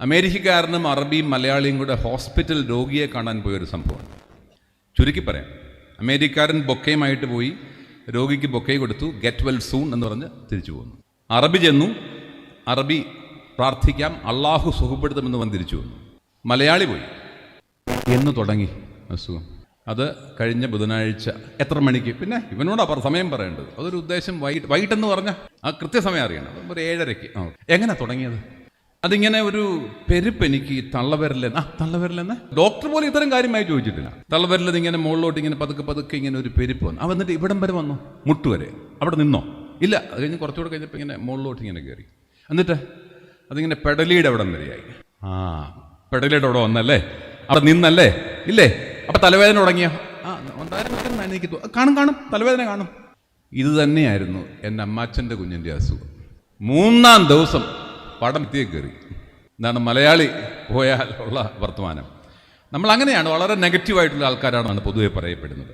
അമേരിക്കക്കാരനും അറബിയും മലയാളിയും കൂടെ ഹോസ്പിറ്റൽ രോഗിയെ കാണാൻ പോയൊരു സംഭവമാണ് ചുരുക്കി പറയാം. അമേരിക്കക്കാരൻ ബൊക്കയുമായിട്ട് പോയി രോഗിക്ക് ബൊക്കെ കൊടുത്തു. ഗെറ്റ് വെൽ സൂൺ എന്ന് പറഞ്ഞ് തിരിച്ചു പോന്നു. അറബി ചെന്നു. അറബി പ്രാർത്ഥിക്കാം. അള്ളാഹു സുഖപ്പെടുത്തുമെന്ന് വന്ന് തിരിച്ചു വന്നു മലയാളി പോയി. എന്ന് തുടങ്ങി. അസുഖം. അത് കഴിഞ്ഞ ബുധനാഴ്ച എത്ര മണിക്ക്? പിന്നെ ഇവനോടാ പറ സമയം പറയേണ്ടത്. അതൊരു ഉദ്ദേശം വൈകിട്ട് വൈകിട്ടെന്ന് പറഞ്ഞാൽ ആ കൃത്യസമയം അറിയണം. ഒരു ഏഴരയ്ക്ക്. എങ്ങനെ തുടങ്ങിയത്? അതിങ്ങനെ ഒരു പെരുപ്പ് എനിക്ക് തള്ളവിരലെന്ന്. ആ തള്ളവിരലെന്ന്? ഡോക്ടർ പോലും ഇത്തരം കാര്യമായി ചോദിച്ചിട്ടില്ല. തള്ളവിരലത് ഇങ്ങനെ മുകളിലോട്ട് ഇങ്ങനെ പതുക്കെ പതുക്കെ ഇങ്ങനെ ഒരു പെരുപ്പ് വന്നു. ആ വന്നിട്ട് ഇവിടം വരെ വന്നു മുട്ടുവരെ. അവിടെ നിന്നോ? ഇല്ല അത് കഴിഞ്ഞ് കുറച്ചുകൂടെ കഴിഞ്ഞപ്പോൾ ഇങ്ങനെ മുകളിലോട്ട് ഇങ്ങനെ കയറി എന്നിട്ട് അതിങ്ങനെ പെടലിയുടെ അവിടം വരെയായി. ആ പെടലിയുടെ അവിടെ വന്നല്ലേ? അവിടെ നിന്നല്ലേ? ഇല്ലേ? അപ്പം തലവേദന തുടങ്ങിയ? ആ എനിക്ക് കാണും കാണും. തലവേദന കാണും. ഇത് തന്നെയായിരുന്നു എന്റെ അമ്മാച്ചന്റെ കുഞ്ഞിന്റെ അസുഖം. മൂന്നാം ദിവസം പടം എത്തിയേ കയറി. എന്താണ് മലയാളി പോയാൽ ഉള്ള വർത്തമാനം. നമ്മൾ അങ്ങനെയാണ് വളരെ നെഗറ്റീവായിട്ടുള്ള ആൾക്കാരാണെന്നാണ് പൊതുവെ പറയപ്പെടുന്നത്.